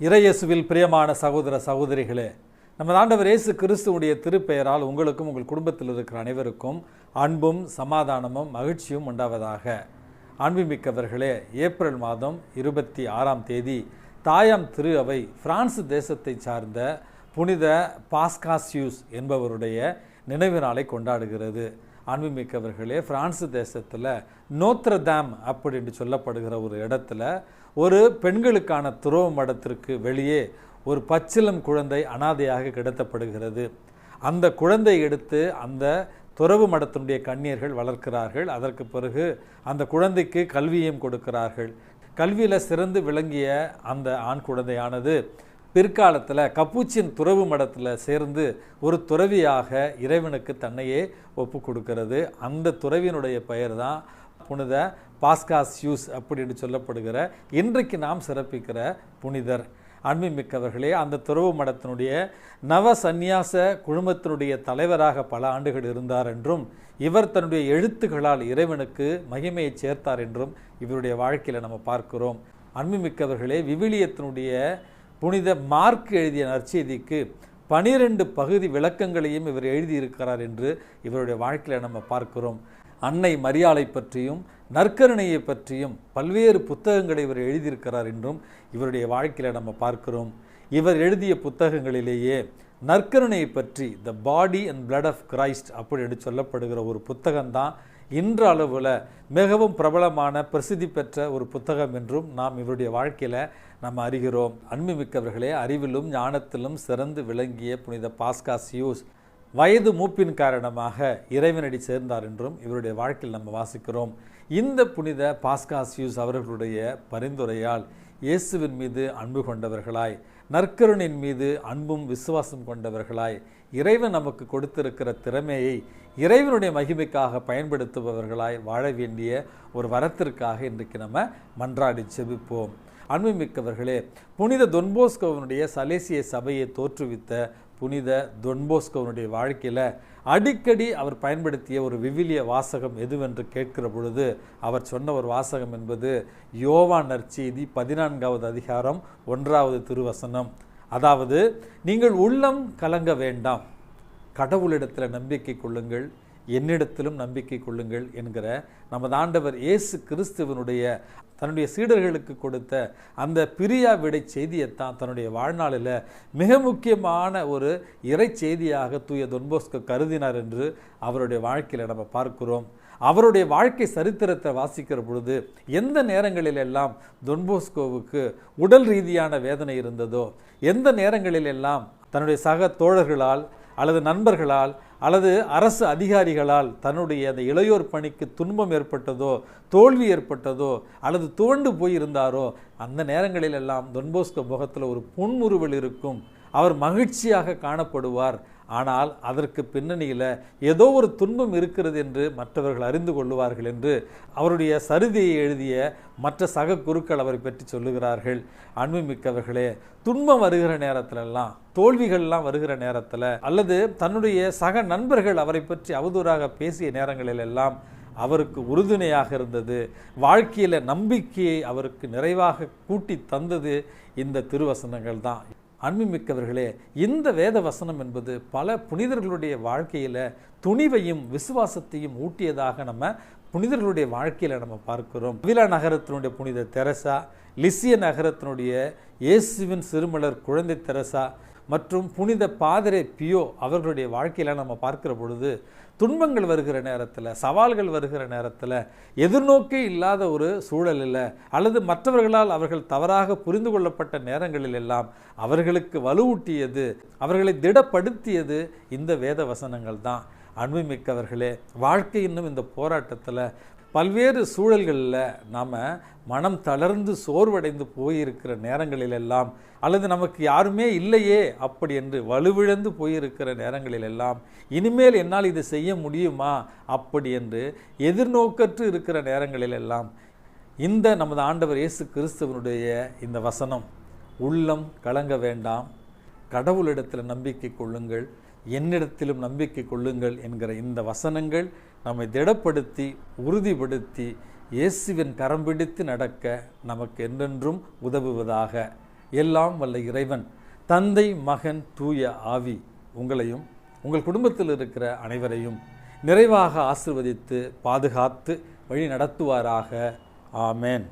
இறையேசுவில் பிரியமான சகோதர சகோதரிகளே நம்ம ஆண்டவர் இயேசு கிறிஸ்துவனுடைய திருப்பெயரால் உங்களுக்கும் உங்கள் குடும்பத்தில் இருக்கிற அனைவருக்கும் அன்பும் சமாதானமும் மகிழ்ச்சியும் உண்டாவதாக. அன்புமிக்கவர்களே ஏப்ரல் மாதம் இருபத்தி ஆறாம் தேதி தாயாம் திரு அவை பிரான்ஸ் தேசத்தை சார்ந்த புனித பாஸ்காசியூஸ் என்பவருடைய நினைவு நாளை கொண்டாடுகிறது. அன்புமிக்கவர்களே பிரான்ஸ் தேசத்தில் நோத்ரதாம் அப்படின்னு சொல்லப்படுகிற ஒரு இடத்துல ஒரு பெண்களுக்கான துறவு மடத்திற்கு வெளியே ஒரு பச்சிலம் குழந்தை அனாதையாக கிடத்தப்படுகிறது. அந்த குழந்தை எடுத்து அந்த துறவு மடத்தினுடைய கண்ணியர்கள் வளர்க்கிறார்கள். அதற்கு பிறகு அந்த குழந்தைக்கு கல்வியும் கொடுக்கிறார்கள். கல்வியில் சிறந்து விளங்கிய அந்த ஆண் குழந்தையானது பிற்காலத்தில் கப்பூச்சின் துறவு மடத்தில் சேர்ந்து ஒரு துறவியாக இறைவனுக்கு தன்னையே ஒப்பு கொடுக்கிறது. அந்த துறவியினுடைய பெயர் தான் புனித பாஸ்காஸ்யூஸ் அப்படின்னு சொல்லப்படுகிற இன்றைக்கு நாம் சிறப்பிக்கிற புனிதர். அன்புமிக்கவர்களே அந்த துறவு மடத்தினுடைய நவ சந்நியாச குழுமத்தினுடைய தலைவராக பல ஆண்டுகள் இருந்தார் என்றும் இவர் தன்னுடைய எழுத்துக்களால் இறைவனுக்கு மகிமையை சேர்த்தார் என்றும் இவருடைய வாழ்க்கையில் நம்ம பார்க்கிறோம். அன்புமிக்கவர்களே விவிலியத்தினுடைய புனித மார்க் எழுதிய நற்செய்திக்கு பனிரெண்டு பகுதி விளக்கங்களையும் இவர் எழுதியிருக்கிறார் என்று இவருடைய வாழ்க்கையில் நம்ம பார்க்கிறோம். அன்னை மரியாளை பற்றியும் நற்கருணையை பற்றியும் பல்வேறு புத்தகங்களை இவர் எழுதியிருக்கிறார் என்றும் இவருடைய வாழ்க்கையில் நம்ம பார்க்கிறோம். இவர் எழுதிய புத்தகங்களிலேயே நற்கருணையை பற்றி the body and blood of Christ அப்படின்னு சொல்லப்படுகிற ஒரு புத்தகம்தான் இன்ற அளவில் மிகவும் பிரபலமான பிரசித்தி பெற்ற ஒரு புத்தகம் என்றும் நாம் இவருடைய வாழ்க்கையில் நம்ம அறிகிறோம். அன்புமிக்கவர்களே அறிவிலும் ஞானத்திலும் சிறந்து விளங்கிய புனித பாஸ்காசியூஸ் வயது மூப்பின் காரணமாக இறைவனடி சேர்ந்தார் என்றும் இவருடைய வாழ்க்கையில் நம்ம வாசிக்கிறோம். இந்த புனித பாஸ்காசியூஸ் அவர்களுடைய பரிந்துரையால் இயேசுவின் மீது அன்பு கொண்டவர்களாய் நற்கருணின் மீது அன்பும் விசுவாசம் கொண்டவர்களாய் இறைவன் நமக்கு கொடுத்திருக்கிற திறமையை இறைவனுடைய மகிமைக்காக பயன்படுத்துபவர்களாய் வாழ வேண்டிய ஒரு வரத்திற்காக இன்றைக்கு நம்ம மன்றாடி செபிப்போம் அன்புமிக்கவர்களே புனித தொன்போஸ்கோவனுடைய சலேசிய சபையை தோற்றுவித்த புனித தொன்போஸ்கோவனுடைய வாழ்க்கையில் அடிக்கடி அவர் பயன்படுத்திய ஒரு விவிலிய வாசகம் எதுவென்று கேட்கிற பொழுது அவர் சொன்ன ஒரு வாசகம் என்பது யோவான் நற்செய்தி பதினான்காவது அதிகாரம் ஒன்றாவது திருவசனம். அதாவது நீங்கள் உள்ளம் கலங்க வேண்டாம். கடவுளிடத்தில் நம்பிக்கை கொள்ளுங்கள். என்னிடத்திலும் நம்பிக்கை கொள்ளுங்கள் என்கிற நமது ஆண்டவர் இயேசு கிறிஸ்துவனுடைய தன்னுடைய சீடர்களுக்கு கொடுத்த அந்த பிரியா விடை செய்தியைத்தான் தன்னுடைய வாழ்நாளில் மிக முக்கியமான ஒரு இறை செய்தியாக தூய தொன்போஸ்கோ கருதினார் என்று அவருடைய வாழ்க்கையில் நம்ம பார்க்கிறோம். அவருடைய வாழ்க்கை சரித்திரத்தை வாசிக்கிற பொழுது எந்த நேரங்களிலெல்லாம் தொன்போஸ்கோவுக்கு உடல் ரீதியான வேதனை இருந்ததோ எந்த நேரங்களிலெல்லாம் தன்னுடைய சக தோழர்களால் அல்லது நண்பர்களால் அல்லது அரசு அதிகாரிகளால் தன்னுடைய அந்த இளையோர் பணிக்கு துன்பம் ஏற்பட்டதோ தோல்வி ஏற்பட்டதோ அல்லது துவண்டு போயிருந்தாரோ அந்த நேரங்களிலெல்லாம் தொன்போஸ்கோ முகத்தில் ஒரு புன்முறுவல் இருக்கும். அவர் மகிழ்ச்சியாக காணப்படுவார். ஆனால் அதற்கு பின்னணியில் ஏதோ ஒரு துன்பம் இருக்கிறது என்று மற்றவர்கள் அறிந்து கொள்ளுவார்கள் என்று அவருடைய சருதியை எழுதிய மற்ற சக குருக்கள் அவரை பற்றி சொல்லுகிறார்கள். அன்புமிக்கவர்களே துன்பம் வருகிற நேரத்திலெல்லாம் தோல்விகள்லாம் வருகிற நேரத்தில் அல்லது தன்னுடைய சக நண்பர்கள் அவரை பற்றி அவதூறாக பேசிய நேரங்களிலெல்லாம் அவருக்கு உறுதுணையாக இருந்தது. வாழ்க்கையில் நம்பிக்கையை அவருக்கு நிறைவாக கூட்டி தந்தது இந்த திருவசனங்கள் தான் அன்புமிக்கவர்களே இந்த வேத வசனம் என்பது பல புனிதர்களுடைய வாழ்க்கையில் துணிவையும் விசுவாசத்தையும் ஊட்டியதாக நம்ம புனிதர்களுடைய வாழ்க்கையில் நம்ம பார்க்கிறோம். விலா நகரத்தினுடைய புனித தெரசா லிசிய நகரத்தினுடைய இயேசுவின் சிறுமலர் குழந்தை தெரசா மற்றும் புனித பாதரே பியோ அவர்களுடைய வாழ்க்கையில் நம்ம பார்க்கிற பொழுது துன்பங்கள் வருகிற நேரத்தில் சவால்கள் வருகிற நேரத்தில் எதிர்நோக்கே இல்லாத ஒரு சூழலில் அல்லது மற்றவர்களால் அவர்கள் தவறாக புரிந்து கொள்ளப்பட்ட நேரங்களில் எல்லாம் அவர்களுக்கு வலுவூட்டியது அவர்களை திடப்படுத்தியது இந்த வேத வசனங்கள் தான். அன்புமிக்கவர்களே வாழ்க்கை இன்னும் இந்த போராட்டத்தில் பல்வேறு சூழல்களில் நாம் மனம் தளர்ந்து சோர்வடைந்து போயிருக்கிற நேரங்களிலெல்லாம் அல்லது நமக்கு யாருமே இல்லையே அப்படி என்று வலுவிழந்து போயிருக்கிற நேரங்களிலெல்லாம் இனிமேல் என்னால் இதை செய்ய முடியுமா அப்படி என்று எதிர்நோக்கற்று இருக்கிற நேரங்களிலெல்லாம் இந்த நமது ஆண்டவர் இயேசு கிறிஸ்துவனுடைய இந்த வசனம் உள்ளம் கலங்க வேண்டாம் கடவுளிடத்தில் நம்பிக்கை கொள்ளுங்கள் என்னிடத்திலும் நம்பிக்கை கொள்ளுங்கள் என்கிற இந்த வசனங்கள் நம்மை திடப்படுத்தி உறுதிப்படுத்தி இயேசுவின் கரம் பிடித்து நடக்க நமக்கு என்றென்றும் உதவுவதாக. எல்லாம் வல்ல இறைவன் தந்தை மகன் தூய ஆவி உங்களையும் உங்கள் குடும்பத்தில் இருக்கிற அனைவரையும் நிறைவாக ஆசிர்வதித்து பாதுகாத்து வழி நடத்துவாராக. ஆமேன்.